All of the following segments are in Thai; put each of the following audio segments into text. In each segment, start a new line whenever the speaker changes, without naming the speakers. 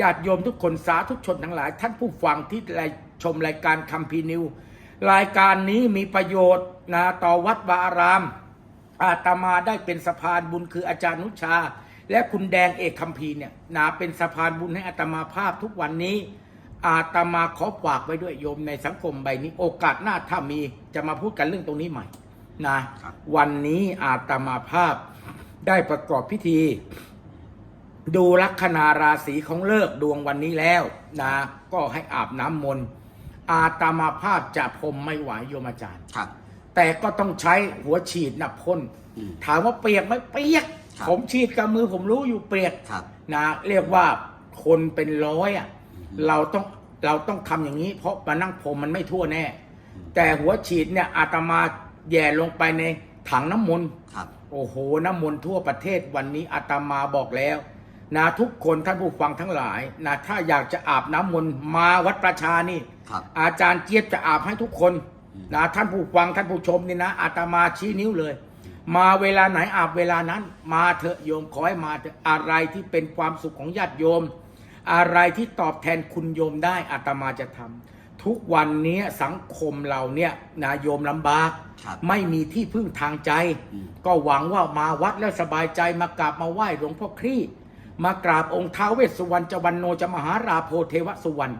ญาติโยมทุกคนสาธุชนทั้งหลาย ท่านผู้ฟังที่ไลชมรายการคัมภีร์นิว รายการนี้มีประโยชน์นะต่อวัดวาอาราม อาตมาได้เป็นสะพานบุญคืออาจารย์นุชา และคุณแดงเอกคัมภีร์เนี่ยนะเป็นสะพานบุญให้อาตมาภาพทุกวันนี้ อาตมาขอฝากไว้ด้วยโยมในสังคมใบนี้ โอกาสหน้าถ้ามีจะมาพูดกันเรื่องตรงนี้ใหม่นะวันนี้อาตมาภาพได้ประกอบพิธี ดูลัคนาราศีของเลิกษ์ดวงวันนี้แล้วนะก็ให้อาบน้ำมนต์อาตมาภาพจะพรมไม่ไหวโยมอาจารย์
ครับ
แต่ก็ต้องใช้หัวฉีดนะพ่น
อืม
ถามว่าเปียกไหมเปียก
ครับ
ผมฉีดกับมือผมรู้อยู่เปียก
ครับ
นะ เรียกว่าคนเป็นร้อยอะ
อืม
เราต้องเราต้องทำอย่างนี้ เพราะมานั่งพรมมันไม่ทั่วแน่ แต่หัวฉีดเนี่ยอาตมาแย่ลงไปในถังน้ำมนต์
ครับ
โอ้โหน้ำมนต์ทั่วประเทศวันนี้อาตมาบอกแล้ว นะทุกคนท่านผู้ฟังทั้งหลายนะถ้าอยากจะอาบน้ำมนต์มาวัดประชานี่
ครับ
อาจารย์เจี๊ยบจะอาบให้ทุกคน
อืม
นะท่านผู้ฟังท่านผู้ชมนี่นะอาตมาชี้นิ้วเลย มาเวลาไหนอาบเวลานั้น มาเถอะโยมขอให้มาเถอะอะไรที่เป็นความสุขของญาติโยม อะไรที่ตอบแทนคุณโยมได้อาตมาจะทำทุกวันนี้สังคมเราเนี่ยนะโยมลำบาก
ครับ
ไม่มีที่พึ่งทางใจ
อืม
ก็หวังว่ามาวัดแล้วสบายใจมากราบมาไหว้หลวงพ่อครี่ มากราบองค์ท้าวเวสสุวรรณจวันโนจมหาราโพเทวสุวรรณ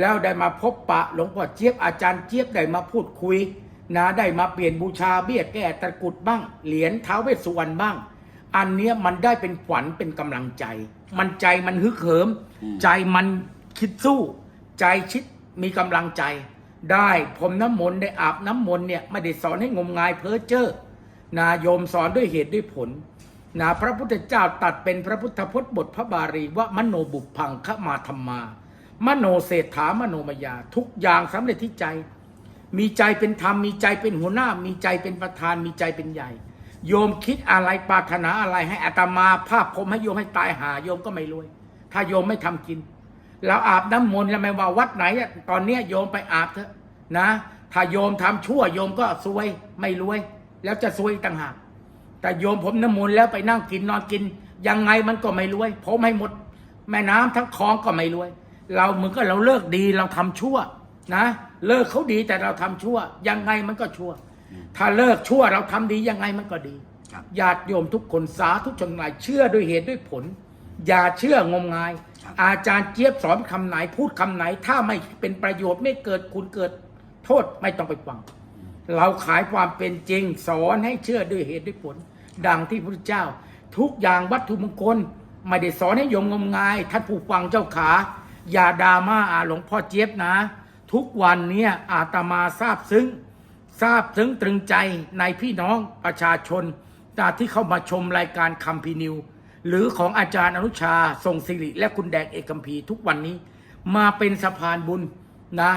แล้วได้มาพบปะหลวงพ่อเจี๊ยบอาจารย์เจี๊ยบได้มาพูดคุยนะได้มาเปลี่ยนบูชาเบี้ยแก้ตะกรุดบ้าง เหรียญท้าวเวสสุวรรณบ้าง อันเนี้ยมันได้เป็นขวัญเป็นกำลังใจ มันใจมันฮึกเหิม
อืม
ใจมันคิดสู้ ใจชิดมีกำลังใจ ได้ผมน้ำมนต์ได้อาบน้ำมนต์เนี่ยไม่ได้สอนให้งมงายเพ้อเจ้อนาโยมสอนด้วยเหตุด้วยผล นะพระพุทธเจ้าตัดเป็นพระพุทธพจน์บทพระบาลีว่ามโนบุพังขมาธรรมา มโนเศรษฐามโนมยา ทุกอย่างสำเร็จที่ใจ มีใจเป็นธรรมมีใจเป็นหัวหน้า มีใจเป็นประธานมีใจเป็นใหญ่ โยมคิดอะไรปรารถนาอะไรให้อาตมาภาพผมให้โยมให้ตายหาโยมก็ไม่รวย ถ้าโยมไม่ทำกินแล้วอาบน้ำมนต์แล้วไม่ว่าวัดไหนตอนเนี้ยโยมไปอาบเถอะนะ ถ้าโยมทำชั่วโยมก็ซวยไม่รวย แล้วจะซวยต่างหาก แต่โยมผมน้ำมนต์แล้วไปนั่งกินนอนกิน ยังไงมันก็ไม่รวย ผมให้หมด แม่น้ำทั้งคลองก็ไม่รวย เราเหมือนก็เราเลิกดีเราทำชั่วนะเลิกเขาดีแต่เราทำชั่ว ยังไงมันก็ชั่ว ถ้าเลิกชั่วเราทำดียังไงมันก็ดี
ครับ
ญาติโยมทุกคนสาธุชนหลายเชื่อด้วยเหตุด้วยผล อย่าเชื่องมงาย
ครับ
อาจารย์เจี๊ยบสอนคำไหนพูดคำไหน ถ้าไม่เป็นประโยชน์ไม่เกิดคุณเกิดโทษไม่ต้องไปฟัง เราขายความเป็นจริงสอนให้เชื่อด้วยเหตุด้วยผล ดังที่พระพุทธเจ้า ทุกอย่างวัตถุมงคลไม่ได้สอนให้โยมงมงาย ท่านผู้ฟังเจ้าขา อย่าดราม่าอาหลวงพ่อเจี๊ยบนะ ทุกวันเนี้ยอาตมาทราบซึ้งทราบถึงตรึงใจในพี่น้องประชาชนที่เข้ามาชมรายการคัมพีนิว หรือของอาจารย์อนุชาทรงสิริ และคุณแดงเอกคัมพีทุกวันนี้ มาเป็นสะพานบุญนะ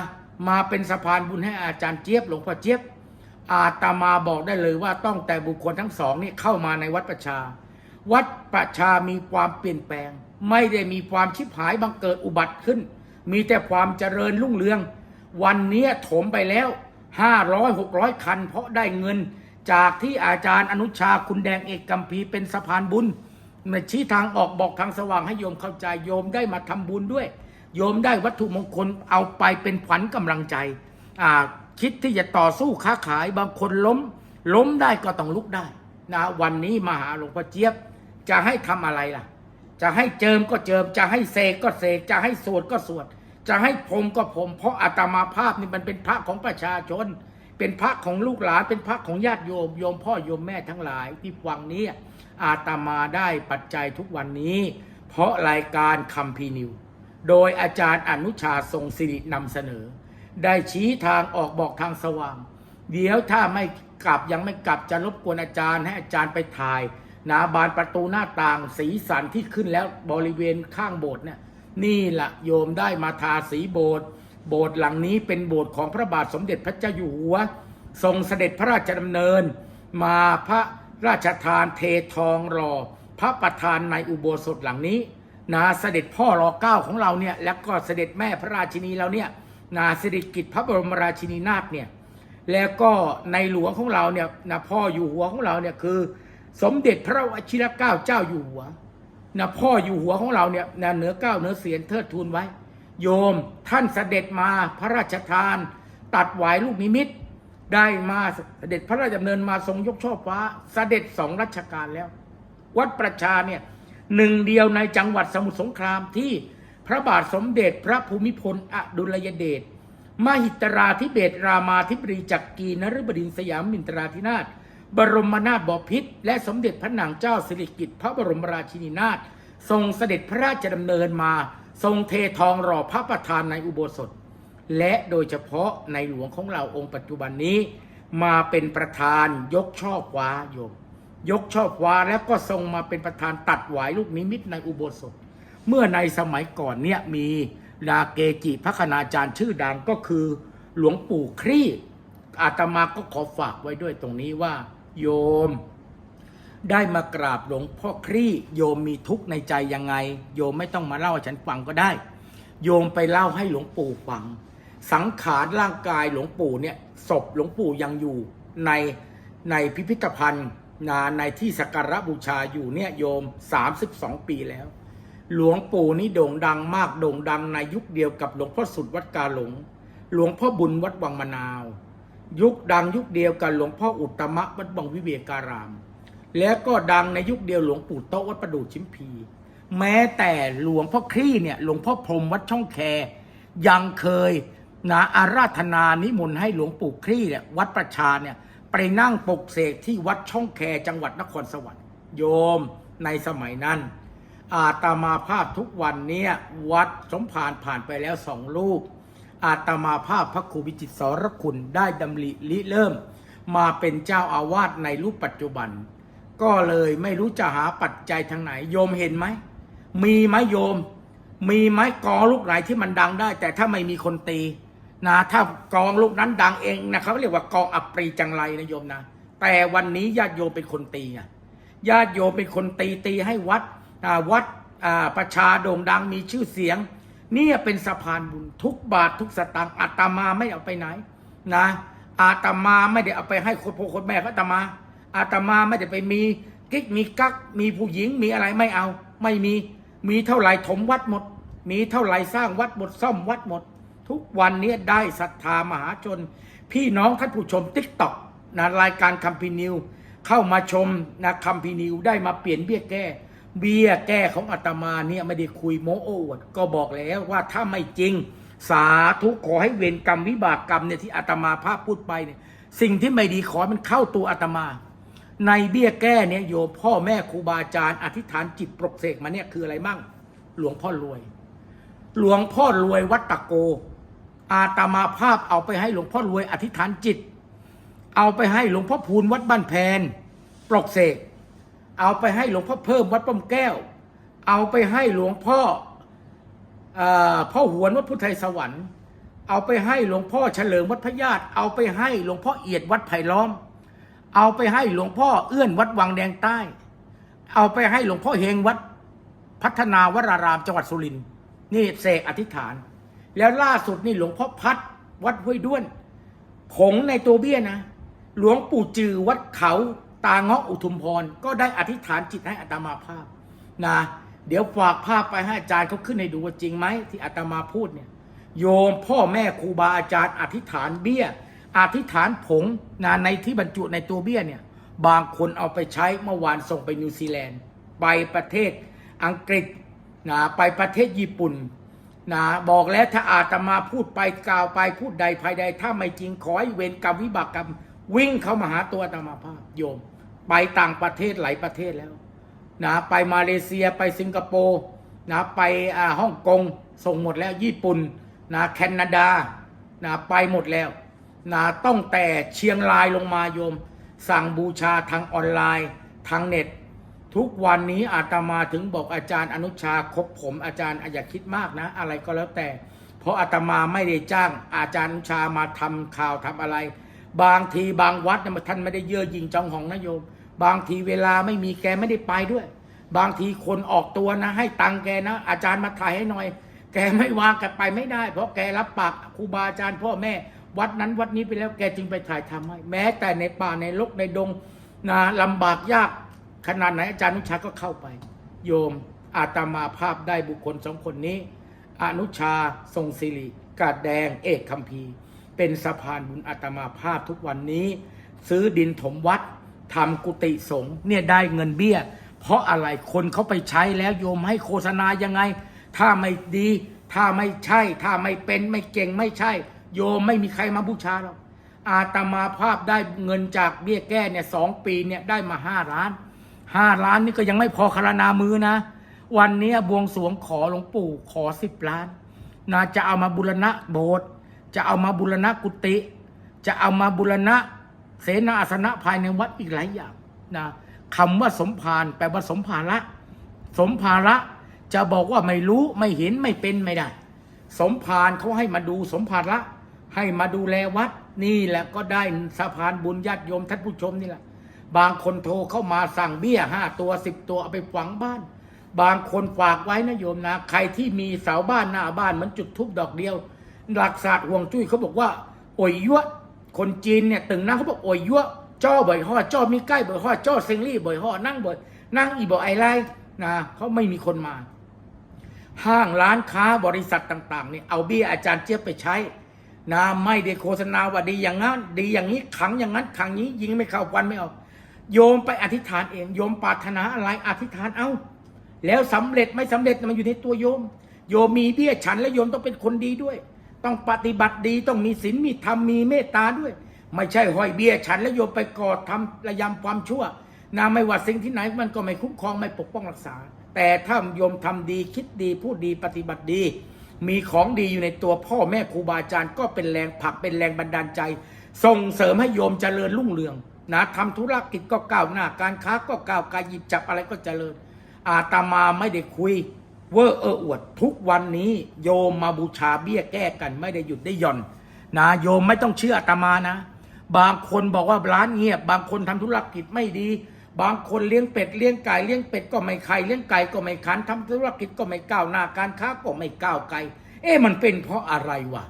มาเป็นสะพานบุญให้อาจารย์เจี๊ยบหลวงพ่อเจี๊ยบ อาตมาบอกได้เลยว่าต้องแต่บุคคลทั้งสองนี่เข้ามาในวัดประชา วัดประชามีความเปลี่ยนแปลง ไม่ได้มีความชิบหายบังเกิดอุบัติขึ้น มีแต่ความเจริญรุ่งเรือง วันนี้ถมไปแล้ว 500 600 คัน เพราะได้เงินจากที่อาจารย์อนุชาคุณแดงเอกกัมพีเป็นสะพานบุญมาชี้ทางออกบอกทางสว่างให้โยมเข้าใจโยมได้มาทำบุญด้วย โยมได้วัตถุมงคลเอาไปเป็นขวัญกำลังใจอ่า คิดที่จะต่อสู้ค้าขายบางคนล้ม ล้มได้ก็ต้องลุกได้นะวันนี้มาหาหลวงพ่อเจี๊ยบจะให้ทำอะไรล่ะ จะให้เจิมก็เจิม จะให้เสกก็เสก จะให้สวดก็สวด จะให้พรมก็พรมเพราะอาตมาภาพนี่มันเป็นพระของประชาชน เป็นพระของลูกหลาน เป็นพระของญาติโยมโยมพ่อโยมแม่ทั้งหลายที่ฟังนี้อาตมาได้ปัจจัยทุกวันนี้ เพราะรายการคัมภีนิว โดยอาจารย์อนุชาทรงสิรินำเสนอ ได้ชี้ทางออกบอกทางสว่าง เดี๋ยวถ้าไม่กลับยังไม่กลับจะรบกวนอาจารย์ให้อาจารย์ไปถ่ายหนาบานประตูหน้าต่างสีสันที่ขึ้นแล้วบริเวณข้างโบสถ์เนี่ยนี่แหละโยมได้มาทาสีโบสถ์โบสถ์หลังนี้เป็นโบสถ์ของพระบาทสมเด็จพระเจ้าอยู่หัว ทรงเสด็จพระราชดำเนิน มาพระราชทานเททองรอ พระประธานในอุโบสถหลังนี้นะเสด็จพ่อรอเก้าของเราเนี่ยแล้วก็เสด็จแม่พระราชินีเราเนี่ย นาสิริกิติ์พระบรมราชินีนาถเนี่ยแล้วก็ในหลวงของเราเนี่ยนะพ่ออยู่หัวของเราเนี่ยคือ สมเด็จพระวชิรเกล้าเจ้าอยู่หัวนะพ่ออยู่หัวของเราเนี่ยนะเหนือเก้าเหนือเสียนเทิดทูนไว้ โยมท่านเสด็จมาพระราชทาน ตัดหวายลูกนิมิต ได้มาเสด็จพระราชดำเนินมาทรงยกช่อฟ้า เสด็จสองรัชกาลแล้ว วัดประชาเนี่ยหนึ่งเดียวในจังหวัดสมุทรสงครามที่ พระบาทสมเด็จพระภูมิพลอดุลยเดชมหิตราธิเบศรามาธิบดีจักรีนฤบดินสยามมินตราธินาถบรมนาถบพิตรและสมเด็จพระนางเจ้าสิริกิติ์พระบรมราชินีนาถทรงเสด็จพระราชดำเนินมา ทรงเททองหล่อพระประธานในอุโบสถ และโดยเฉพาะในหลวงของเราองค์ปัจจุบันนี้ มาเป็นประธานยกช่อฟ้าโยมยกช่อฟ้าแล้วก็ทรงมาเป็นประธานตัดหวายลูกนิมิตในอุโบสถ เมื่อในสมัยก่อนเนี่ยมีลาเกจิพระคณาจารย์ชื่อดังก็คือหลวงปู่ครีอาตมาก็ขอฝากไว้ด้วยตรงนี้ว่า โยม ได้มากราบหลวงพ่อครีโยมมีทุกข์ในใจยังไง โยมไม่ต้องมาเล่าให้ฉันฟังก็ได้ โยมไปเล่าให้หลวงปู่ฟัง สังขารร่างกายหลวงปู่เนี่ยศพหลวงปู่ยังอยู่ในในพิพิธภัณฑ์นาในที่สักการะบูชาอยู่เนี่ยโยม 32 ปีแล้ว หลวงปู่นี่โด่งดังมากโด่งดังในยุคเดียวกับหลวงพ่อสุดวัดกาหลง หลวงพ่อบุญวัดวังมะนาว ยุคดังยุคเดียวกับหลวงพ่ออุตตมะวัดวังวิเวการาม แล้วก็ดังในยุคเดียวหลวงปู่โตวัดประดู่ชิมพี แม้แต่หลวงพ่อครี่เนี่ยหลวงพ่อพรมวัดช่องแค ยังเคยนะอาราธนานิมนต์ให้หลวงปู่ครี่เนี่ยวัดประชาเนี่ยไปนั่งปกเสกที่วัดช่องแคจังหวัดนครสวรรค์โยมในสมัยนั้น อาตมาภาพทุกวันเนี้วัดสมภารผ่านไปแล้วสองลูกอาตมาภาพพระครูวิจิตสรคุณได้ดำริริเริ่ม มาเป็นเจ้าอาวาสในรูปปัจจุบัน ก็เลยไม่รู้จะหาปัจจัยทางไหน โยมเห็นไหม มีไหมโยม มีไหมกองลูกไหนที่มันดังได้ แต่ถ้าไม่มีคนตีนะถ้ากองลูกนั้นดังเองนะเขาเรียกว่ากองอัปรีจังไรนะโยมนะ แต่วันนี้ญาติโยมเป็นคนตีไงญาติโยมเป็นคนตีตีให้วัด วัดประชาโด่งดังมีชื่อเสียง นี่เป็นสะพานบุญทุกบาททุกสตางค์อาตมาไม่เอาไปไหนนะอาตมาไม่ได้เอาไปให้คนพ่อคนแม่เขาอาตมา อาตมาไม่ได้ไปมีกิ๊กมีกักมีผู้หญิงมีอะไรไม่เอา ไม่มีมีเท่าไหร่ถมวัดหมด มีเท่าไหร่สร้างวัดหมดซ่อมวัดหมด ทุกวันนี้ได้ศรัทธามหาชน พี่น้องท่านผู้ชมติ๊กต็อกนะรายการคัมพีนิว เข้ามาชมนะคัมพีนิวได้มาเปลี่ยนเบี้ยแก้ เบี้ยแก้ของอาตมาเนี่ยไม่ได้คุยโมโอวดก็บอกแล้วว่าถ้าไม่จริง สาธุขอให้เวรกรรมวิบากกรรมเนี่ยที่อาตมาภาพพูดไปเนี่ยสิ่งที่ไม่ดีขอมันเข้าตัวอาตมา ในเบี้ยแก้เนี่ยโยมพ่อแม่ครูบาอาจารย์อธิษฐานจิตปลุกเสกมาเนี่ยคืออะไรมั่ง หลวงพ่อรวย หลวงพ่อรวยวัดตะโก อาตมาภาพเอาไปให้หลวงพ่อรวยอธิษฐานจิต เอาไปให้หลวงพ่อพูนวัดบ้านแพนปลกเสก เอาไปให้หลวงพ่อเพิ่มวัดป้อมแก้ว เอาไปให้หลวงพ่ออพ่อหวนวัดพุทธไทยสวรรค์ เอาไปให้หลวงพ่อเฉลิมวัดพญาติเอาไปให้หลวงพ่อเอียดวัดไผ่ล้อม เอาไปให้หลวงพ่อเอื้อนวัดวังแดงใต้ เอาไปให้หลวงพ่อเฮงวัดพัฒนาวรารามจังหวัดสุรินทร์นี่เสกอธิษฐาน แล้วล่าสุดนี่หลวงพ่อพัดวัดห้วยด้วนผงในตัวเบี้ยนะ หลวงปู่จือวัดเขา ตาเงาะอุทุมพรก็ได้อธิษฐานจิตให้อาตมาภาพนะเดี๋ยวฝากภาพไปให้อาจารย์เขาขึ้นให้ดูว่าจริงไหมที่อาตมาพูดเนี่ยโยมพ่อแม่ครูบาอาจารย์ อธิษฐานเบี้ย อธิษฐานผงนะในที่บรรจุในตัวเบี้ยเนี่ยบางคนเอาไปใช้เมื่อวานส่งไปนิวซีแลนด์ ไปประเทศอังกฤษนะไปประเทศญี่ปุ่นนะบอกแล้วถ้าอาตมาพูดไปกล่าวไปพูดใดภายใด ถ้าไม่จริงขอให้เวรกรรมวิบากกรรม วิ่งเข้ามาหาตัวอาตมาภาพโยม ไปต่างประเทศหลายประเทศแล้วนะไปมาเลเซียไปสิงคโปร์นะไปฮ่องกงส่งหมดแล้วญี่ปุ่นนะแคนาดานะไปหมดแล้วนะต้องแต่เชียงรายลงมาโยม สั่งบูชาทางออนไลน์ทางเน็ต ทุกวันนี้อาตมาถึงบอกอาจารย์อนุชาคบผมอาจารย์อย่าคิดมากนะ อะไรก็แล้วแต่ เพราะอาตมาไม่ได้จ้างอาจารย์อนุชามาทำข่าวทำอะไร บางทีบางวัดเนี่ยท่านไม่ได้เย่อหยิงจองหองนะโยม บางทีเวลาไม่มีแกไม่ได้ไปด้วย บางทีคนออกตัวนะ ให้ตังแกนะ อาจารย์มาถ่ายให้หน่อย แกไม่วางแกไปไม่ได้ เพราะแกรับปากครูบาอาจารย์พ่อแม่ วัดนั้นวัดนี้ไปแล้วแกจึงไปถ่ายทำให้แม้แต่ในป่าในลกในดงนะลำบากยากขนาดไหนอาจารย์นุชาก็เข้าไป โยมอาตมาภาพได้บุคคลสองคนนี้ อนุชาทรงศิริกาดแดง เอกคัมภีร์ เป็นสะพานบุญอาตมาภาพทุกวันนี้ ซื้อดินถมวัดทำกุฏิสงฆ์เนี่ยได้เงินเบี้ย เพราะอะไรคนเขาไปใช้แล้วโยมให้โฆษณายังไง ถ้าไม่ดี ถ้าไม่ใช่ ถ้าไม่เป็นไม่เก่งไม่ใช่ โยมไม่มีใครมาบูชาหรอกอาตมาภาพได้เงินจากเบี้ยแก้เนี่ยสองปีเนี่ยได้มาห้าล้านห้าล้านนี่ก็ยังไม่พอคารนามือนะ วันนี้บวงสรวงขอหลวงปู่ขอสิบล้านนะจะเอามาบุรณะโบสถ์ จะเอามาบุรณะกุฏิจะเอามาบุรณะเสนาอาสนะภายในวัดอีกหลายอย่างนะคำว่าสมภารแปลว่าสมภาระ สมภาระจะบอกว่าไม่รู้ไม่เห็นไม่เป็นไม่ได้ สมภารเขาให้มาดูสมภาระ ให้มาดูแลวัดนี่แหละก็ได้สะพานบุญญาติโยมท่านผู้ชมนี่แหละบางคนโทรเข้ามาสั่งเบี้ยห้าตัวสิบตัวเอาไปฝังบ้าน บางคนฝากไว้นะโยมนะ ใครที่มีเสาบ้านหน้าบ้านเหมือนจุดทุบดอกเดียว หลักศาสตร์ห่วงจุ้ยเขาบอกว่าโอยยั่วคนจีนเนี่ยตึงนะเขาบอกโอยยั่วจ้อบ่อยห่อจ้อมีใกล้บ่อยห่อจ้อเซงลี่บ่อยห่อนั่งบ่อยนั่งอีบ่อยไอไรนะเขาไม่มีคนมา ห้างร้านค้าบริษัทต่างๆเนี่ยเอาเบี้ยอาจารย์เจี๊ยบไปใช้นะไม่ได้โฆษณาว่าดีอย่างนั้นดีอย่างนี้ขังอย่างนั้นขังนี้ ยิงไม่เข้าวันไม่เอาโยมไปอธิษฐานเองโยมปรารถนาอะไรอธิษฐานเอาแล้วสำเร็จไม่สำเร็จมันอยู่ในตัวโยม โยมมีเบี้ยฉันและโยมต้องเป็นคนดีด้วย ต้องปฏิบัติดีต้องมีศีลมีธรรมมีเมตตาด้วย ไม่ใช่ห้อยเบี้ยฉันแล้วโยมไปก่อทำระยำความชั่วนะไม่ว่าสิ่งที่ไหนมันก็ไม่คุ้มครองไม่ปกป้องรักษา แต่ถ้าโยมทำดีคิดดีพูดดีปฏิบัติดี มีของดีอยู่ในตัวพ่อแม่ครูบาอาจารย์ก็เป็นแรงผลักเป็นแรงบันดาลใจ ส่งเสริมให้โยมเจริญรุ่งเรืองนะทำธุรกิจก็ก้าวหน้า การค้าก็ก้าวการหยิบจับอะไรก็เจริญ อาตมาไม่ได้คุย เวอร์เอออวด ทุกวันนี้โยมมาบูชาเบี้ยแก้กันไม่ได้หยุดได้หย่อนนะโยมไม่ต้องเชื่ออาตมานะ บางคนบอกว่าร้านเงียบ บางคนทำธุรกิจไม่ดี บางคนเลี้ยงเป็ดเลี้ยงไก่เลี้ยงเป็ดก็ไม่ไข่เลี้ยงไก่ก็ไม่ขันทำธุรกิจก็ไม่ก้าวหน้าการค้าก็ไม่ก้าวไกล เอ๊ะมันเป็นเพราะอะไรวะ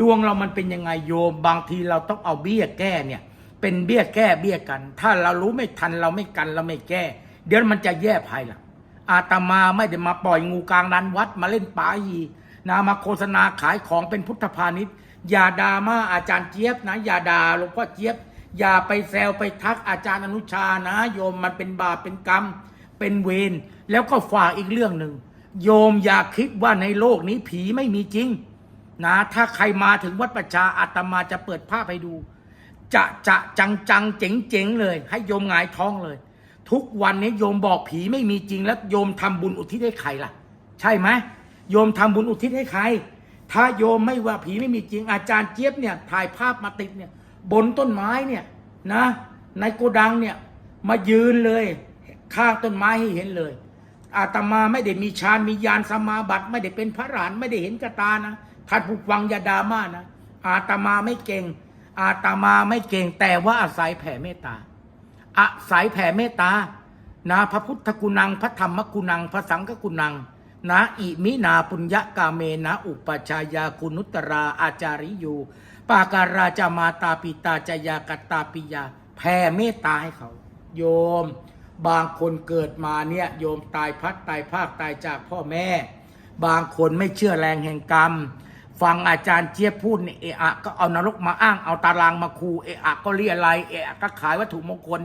ดวงเรามันเป็นยังไงโยม บางทีเราต้องเอาเบี้ยแก้เนี่ย เป็นเบี้ยแก้เบี้ยกัน ถ้าเรารู้ไม่ทันเราไม่กันเราไม่แก้ เดี๋ยวมันจะแย่ภายหลัง อาตมาไม่ได้มาปล่อยงูกลางลานวัดมาเล่นปาหีนะมาโฆษณาขายของเป็นพุทธพาณิชย์ อย่าดามาอาจารย์เจี๊ยบนะ อย่าด่าหลวงพ่อเจี๊ยบ อย่าไปแซวไปทักอาจารย์อนุชานะ โยมมันเป็นบาปเป็นกรรม เป็นเวรแล้วก็ฝากอีกเรื่องหนึ่งโยมอย่าคิดว่าในโลกนี้ผีไม่มีจริง นะ ถ้าใครมาถึงวัดประชาอาตมาจะเปิดภาพให้ดู จะจะจังจังเจ๋งเจ๋งเลย ให้โยมหงายท้องเลย ทุกวันนี้โยมบอกผีไม่มีจริงแล้วโยมทำบุญอุทิศให้ใครล่ะ ใช่ไหมโยมทำบุญอุทิศให้ใคร ถ้าโยมไม่ว่าผีไม่มีจริง อาจารย์เจี๊ยบเนี่ยถ่ายภาพมาติดเนี่ยบนต้นไม้เนี่ยนะในโกดังเนี่ยมายืนเลย ข้างต้นไม้ให้เห็นเลย อาตมาไม่ได้มีฌานมียานสมาบัติ ไม่ได้เป็นพระหลานไม่ได้เห็นกระตานะท่านผู้ฟังยาดามานะอาตมาไม่เก่ง อาตมาไม่เก่ง แต่ว่าอาศัยแผ่เมตตา อาศัยแผ่เมตตานะพระพุทธกุณัง พระธรรมกุณัง พระสังฆกุณัง นะอิมินาปุญญกาเมนะ อุปชายาคุณุตราอาจาริยูปาการาจามาตาปิตาจยากตตาปิยา แผ่เมตตาให้เขา โยม บางคนเกิดมาเนี่ยโยมตายพัดตายภาคตายจากพ่อแม่ บางคนไม่เชื่อแรงแห่งกรรม ฟังอาจารย์เจี๊ยบพูดเนี่เอะอะก็เอานรกมาอ้างเอาตารางมาคูเอะอะก็เรียอะไรเอะอะก็ขายวัตถุมงคล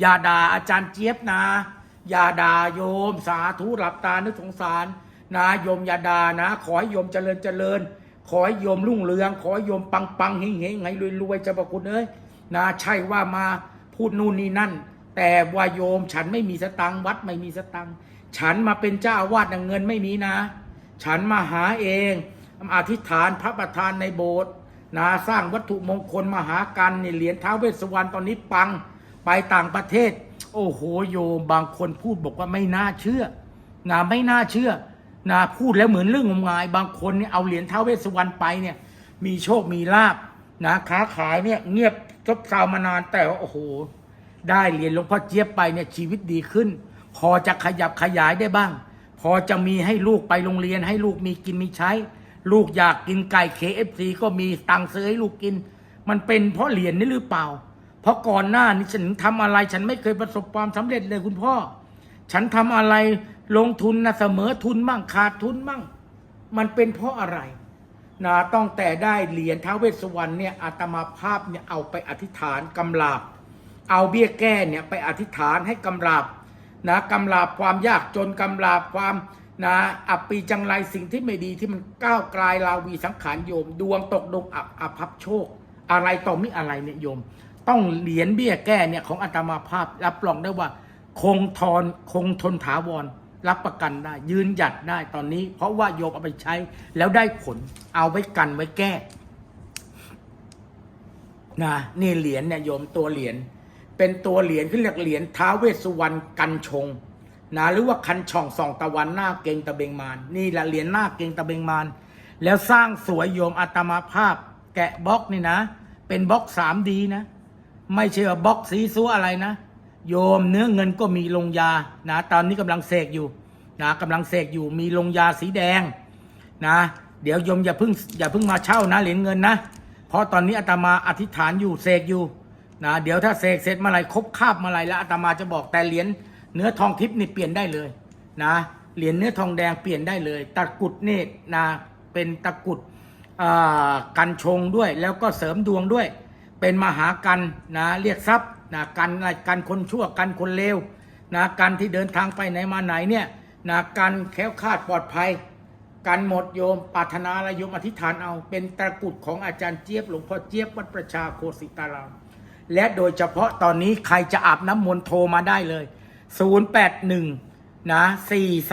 อย่าด่าอาจารย์เจี๊ยบนะอย่าด่าโยมสาธุหลับตานึกสงสารนะโยมอย่าด่านะ ขอให้โยมเจริญเจริญ ขอให้โยมรุ่งเรือง ขอให้โยมปังปังเฮงเฮงไงรวยรวยจะประคุณเอ้ยนะใช่ว่ามาพูดนู่นนี่นั่น แต่ว่าโยมฉันไม่มีสตังค์วัดไม่มีสตังค์ฉันมาเป็นเจ้าอาวาสเงินไม่มีนะ ฉันมาหาเอง อธิษฐานพระประธานในโบสถ์นะสร้างวัตถุมงคลมหากันนี่เหรียญท้าวเวสสวรรณตอนนี้ปังไปต่างประเทศ โอ้โหโยมบางคนพูดบอกว่าไม่น่าเชื่อนะไม่น่าเชื่อนะพูดแล้วเหมือนเรื่องงมงาย บางคนเนี่ยเอาเหรียญท้าวเวสสวรรณไปเนี่ย มีโชคมีลาบนะค้าขายเนี่ยเงียบซบเซามานานแต่ว่าโอ้โห ได้เหรียญหลวงพ่อเจี๊ยบไปเนี่ยชีวิตดีขึ้น พอจะขยับขยายได้บ้าง พอจะมีให้ลูกไปโรงเรียนให้ลูกมีกินมีใช้ ลูกอยากกินไก่ KFC ก็มีตังค์ซื้อให้ลูกกิน มันเป็นเพราะเหรียญนี่หรือเปล่า เพราะก่อนหน้านี้ฉันทำอะไรฉันไม่เคยประสบความสำเร็จเลยคุณพ่อ ฉันทำอะไรลงทุนนะเสมอทุนมั่งขาดทุนมั่ง มันเป็นเพราะอะไรนะต้องแต่ได้เหรียญท้าวเวสสวรรณเนี่ยอาตมาภาพเนี่ยเอาไปอธิษฐานกำลาบ เอาเบี้ยแก้เนี่ยไปอธิษฐานให้กำลาบนะกำลาบความยากจนกำลาบความ นะอับปีจังไรสิ่งที่ไม่ดีที่มันก้าวกลายลาวีสังขารโยม ดวงตกดงอับอภัพโชค อะไรต่อมิอะไรเนี่ยโยม ต้องเหรียญเบี้ยแก้เนี่ยของอาตมาภาพรับรองได้ว่า คงทนคงทนถาวรรับประกันได้ ยืนหยัดได้ตอนนี้ เพราะว่าโยมเอาไปใช้แล้วได้ผลเอาไว้กันไว้แก้นะนี่เหรียญเนี่ยโยมตัวเหรียญเป็นตัวเหรียญที่เรียกเหรียญท้าเวสสุวรรณกันชง นะหรือว่าคันช่องส่องตะวันหน้าเกงตะเบงมานนี่แหละเหรียญหน้าเกงตะเบงมานแล้วสร้างสวยโยมอาตมาภาพ แกะบล็อกนี่นะ เป็นบล็อกสามดีนะ ไม่ใช่ว่าบล็อกสีซัวอะไรนะ โยมเนื้อเงินก็มีลงยานะ ตอนนี้กำลังเสกอยู่นะกำลังเสกอยู่มีลงยาสีแดงนะ เดี๋ยวโยมอย่าเพิ่งอย่าเพิ่งมาเช่านะเหรียญเงินนะเพราะตอนนี้อาตมาอธิษฐานอยู่เสกอยู่นะเดี๋ยวถ้าเสกเสร็จเมื่อไรครบคาบเมื่อไรแล้วอาตมาจะบอกแต่เหรียญ เนื้อทองทิพย์นี่เปลี่ยนได้เลยนะเหรียญเนื้อทองแดงเปลี่ยนได้เลย ตะกุดนี่นะเป็นตะกุดกันชงด้วย แล้วก็เสริมดวงด้วย เป็นมหากันนะเรียกทรัพย์นะกันอะไรกันคนชั่วกันคนเลวนะกันที่เดินทางไปไหนมาไหนเนี่ยนะกันแค้วคาดปลอดภัยกันหมดโยมปรารถนาอะโยมอธิษฐานเอาเป็นตะกุดของอาจารย์เจี๊ยบหลวงพ่อเจี๊ยบวัดประชาโคสิตารามและโดยเฉพาะตอนนี้ใครจะอาบน้ำมนต์โทรมาได้เลย 081 นะ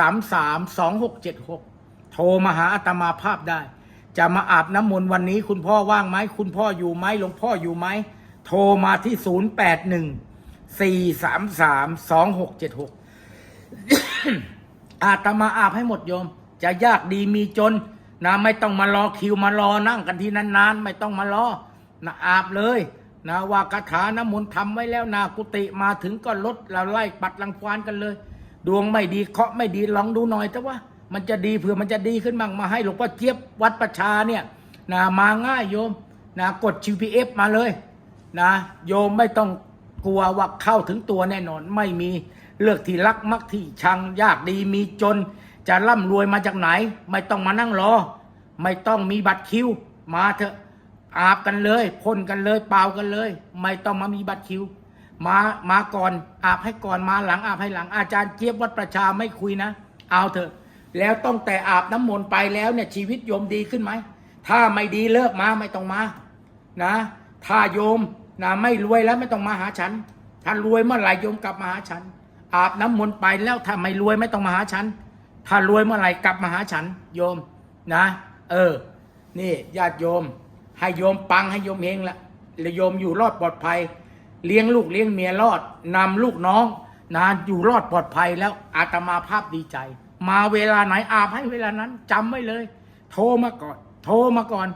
433 2676 โทรมาหาอาตมาภาพได้ จะมาอาบน้ำมนต์วันนี้คุณพ่อว่างไหม คุณพ่ออยู่ไหมหลวงพ่ออยู่ไหม โทรมาที่ 081 433 2676 อาตมาอาบให้หมดโยม จะยากดีมีจนนะไม่ต้องมารอคิวมารอนั่งกันที่นานๆ ไม่ต้องมารอนะอาบเลย นะว่าคาถาน้ำมนต์ทำไว้แล้วนากุติมาถึงก็ลดเราไล่ปัดรังควานกันเลย ดวงไม่ดีเคาะไม่ดีลองดูหน่อยแต่ว่ามันจะดีเผื่อมันจะดีขึ้นบ้างมาให้หลวงพ่อเจี๊ยบวัดประชาเนี่ยนะมาง่ายโยมนะกด GPS มาเลยนะโยมไม่ต้องกลัวว่าเข้าถึงตัวแน่นอนไม่มีเลือกที่รักมักที่ชังยากดีมีจน จะร่ำรวยมาจากไหน ไม่ต้องมานั่งรอ ไม่ต้องมีบัตรคิวมาเถอะ อาบกันเลยพ่นกันเลยเป่ากันเลย ไม่ต้องมามีบัตรคิว มามาก่อนอาบให้ก่อนมาหลังอาบให้หลัง อาจารย์เจี๊ยบวัดประชาไม่คุยนะ เอาเถอะ แล้วต้องแต่อาบน้ำมนต์ไปแล้วเนี่ยชีวิตโยมดีขึ้นไหม ถ้าไม่ดีเลิกมาไม่ต้องมานะ ถ้าโยมนะไม่รวยแล้วไม่ต้องมาหาฉัน ถ้ารวยเมื่อไหร่โยมกลับมาหาฉัน อาบน้ำมนต์ไปแล้วถ้าไม่รวยไม่ต้องมาหาฉัน ถ้ารวยเมื่อไหร่กลับมาหาฉัน โยมนะ เออ นี่ญาติโยม ให้โยมปังให้โยมเฮงละแล้วโยมอยู่รอดปลอดภัย เลี้ยงลูกเลี้ยงเมียรอดนำลูกน้องนะอยู่รอดปลอดภัยแล้วอาตมาภาพดีใจ มาเวลาไหนอาบให้เวลานั้นจำไว้เลย โทรมาก่อน โทรมาก่อน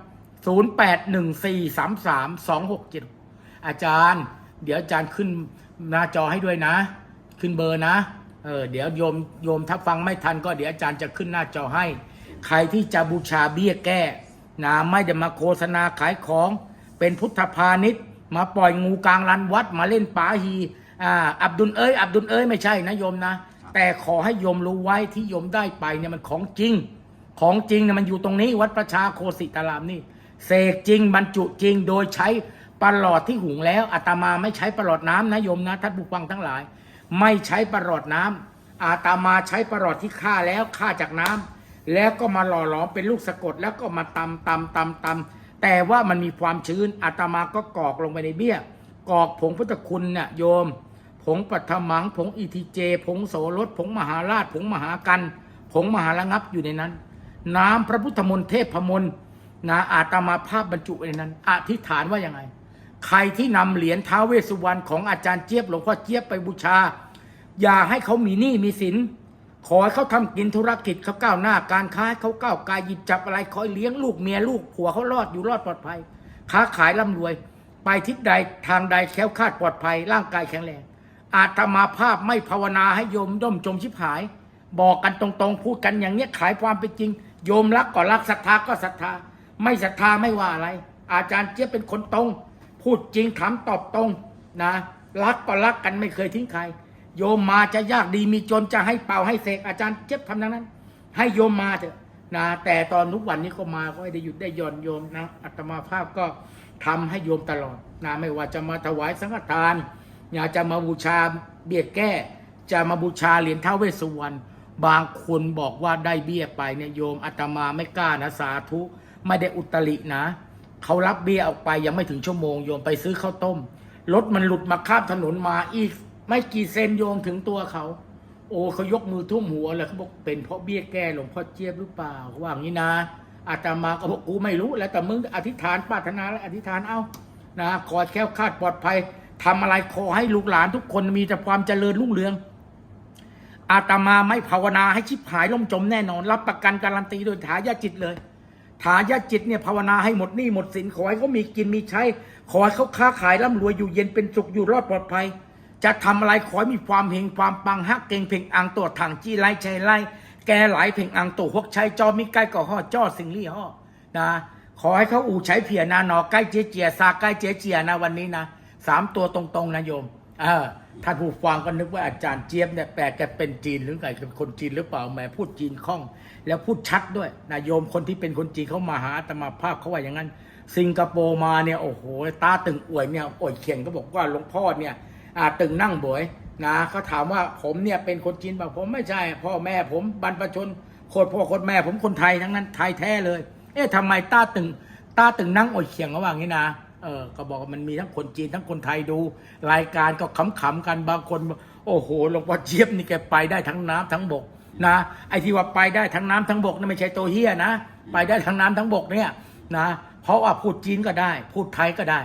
0814332676 อาจารย์ เดี๋ยวอาจารย์ขึ้นหน้าจอให้ด้วยนะ ขึ้นเบอร์นะเออเดี๋ยวโยมโยมถ้าฟังไม่ทันก็เดี๋ยวอาจารย์จะขึ้นหน้าจอให้ ใครที่จะบูชาเบี้ยแก้ นะไม่ได้มาโฆษณาขายของเป็นพุทธพาณิชย์ มาปล่อยงูกลางลานวัดมาเล่นป๋าฮีอ่าอับดุลเอ้ยอับดุลเอ้ยไม่ใช่นะโยมนะ แต่ขอให้โยมรู้ไว้ที่โยมได้ไปเนี่ยมันของจริง ของจริงเนี่ยมันอยู่ตรงนี้วัดประชาโคสิตารามนี่เสกจริงบรรจุจริงโดยใช้ปลอดที่หุงแล้วอาตมาไม่ใช้ปลอดน้ำนะโยมนะท่านผู้ฟังทั้งหลาย ไม่ใช้ปลอดน้ำอาตมาใช้ปลอดที่ฆ่าแล้วฆ่าจากน้ำ แล้วก็มาหล่อหลอมเป็นลูกสะกดแล้วก็มาตำตำตำตำแต่ว่ามันมีความชื้นอาตมาก็กอกลงไปในเบี้ย กอกผงพุทธคุณเนี่ยโยม ผงปัทมัง ผงอีทีเจ ผงโสรสผงมหาราช ผงมหากัน ผงมหาระงับอยู่ในนั้น น้ำพระพุทธมนต์เทพมนต์นะอาตมาภาพบรรจุในนั้นอธิษฐานว่ายังไง ใครที่นำเหรียญท้าเวสุวรรณของอาจารย์เจี๊ยบหลวงพ่อเจี๊ยบไปบูชา อย่าให้เขามีหนี้มีสิน ขอให้เขาทำกินธุรกิจเขาก้าวหน้า การค้าเขาก้าวกายหยิบจับอะไรคอยเลี้ยงลูกเมียลูกผัวเขารอดอยู่รอดปลอดภัย ค้าขายร่ำรวย ไปทิศใดทางใดแคล้วคาดปลอดภัย ร่างกายแข็งแรง อาตมาภาพไม่ภาวนาให้โยมด้มจมชิบหาย บอกกันตรงๆ พูดกันอย่างเนี้ยขายความเป็นจริง โยมรักก็รักศรัทธาก็ศรัทธา ไม่ศรัทธาไม่ว่าอะไร อาจารย์เจี๊ยบเป็นคนตรง พูดจริงถามตอบตรงนะ รักก็รักกันไม่เคยทิ้งใคร โยมมาจะยากดีมีจนจะให้เป่าให้เสกอาจารย์เจ็บทำดังนั้น ให้โยมมาเถอะนะแต่ตอนทุกวันนี้ก็มาก็ไม่ได้หยุดได้ย่อนโยมนะอัตมาภาพก็ทำให้โยมตลอดนะไม่ว่าจะมาถวายสังฆทานอยากจะมาบูชาเบี้ยแก้ จะมาบูชาเหรียญเท้าเวสสุวรรณบางคนบอกว่าได้เบี้ยไปเนี่ยโยมอาตมาไม่กล้านะสาธุไม่ได้อุตรินะเขารับเบี้ยออกไปยังไม่ถึงชั่วโมงโยมไปซื้อข้าวต้มรถมันหลุดมาข้ามถนนมาอีก ไม่กี่เซนโยมถึงตัวเขา โอ้เขายกมือทุ่มหัวเลยเขาบอกเป็นเพราะเบี้ยแก้หลวงพ่อเจี๊ยบหรือเปล่าเขาว่าอย่างนี้นะอาตมาก็บอกกูไม่รู้แล้วแต่มึงอธิษฐานปรารถนาและอธิษฐานเอานะขอแคล้วคาดปลอดภัยทำอะไรขอให้ลูกหลานทุกคนมีแต่ความเจริญรุ่งเรือง อาตมาไม่ภาวนาให้ชิบหายล่มจมแน่นอน รับประกันการันตีโดยถายาจิตเลยถายาจิตเนี่ยภาวนาให้หมดหนี้หมดสินขอให้เขามีกินมีใช้ ขอให้เขาค้าขายร่ำรวยอยู่เย็นเป็นสุขอยู่รอดปลอดภัย จะทำอะไรขอให้มีความเฮงความปังฮักเก่งเพ่งอังตัวถังจี้ไล่ใจไล่แกหลายเพ่งอังตัวหกชัยจอมีใกล้ก่อห่อจ้อสิงลี่ห่อนะขอให้เขาอู่ใช้เพียนาหนอใกล้เจียเจียซาใกล้เจียเจียนะวันนี้นะสามตัวตรงๆนะโยมเออท่านผู้ฟังก็นึกว่าอาจารย์เจี๊ยบเนี่ยแปลแกเป็นจีนหรือไงเป็นคนจีนหรือเปล่าแหมพูดจีนคล่อง แล้วพูดชัดด้วยนะโยมคนที่เป็นคนจีนเขามาหาอาตมาภาพเขาว่าอย่างนั้น สิงคโปร์มาเนี่ยโอ้โหตาตึงอวยเนี่ยอวยเขียนก็บอกว่าหลวงพ่อเนี่ย ตึงนั่งบวยนะเขาถามว่าผมเนี่ยเป็นคนจีนป่าผมไม่ใช่ พ่อแม่ผมบรรพชนโคตรพ่อโคตรแม่ผมคนไทยทั้งนั้นไทยแท้เลย เอ๊ะทำไมตาตึงตาตึงนั่งอวยเขียงเขาว่างนี้นะเออก็บอกว่ามันมีทั้งคนจีนทั้งคนไทยดู รายการก็ขำๆกันบางคน โอ้โหหลวงพ่อเจี๊ยบนี่แกไปได้ทั้งน้ำทั้งบกนะไอ้ที่ว่าไปได้ทั้งน้ำทั้งบกนั่นไม่ใช่ตัวเฮียนะ ไปได้ทั้งน้ำทั้งบกเนี่ยนะเพราะว่าพูดจีนก็ได้ พูดไทยก็ได้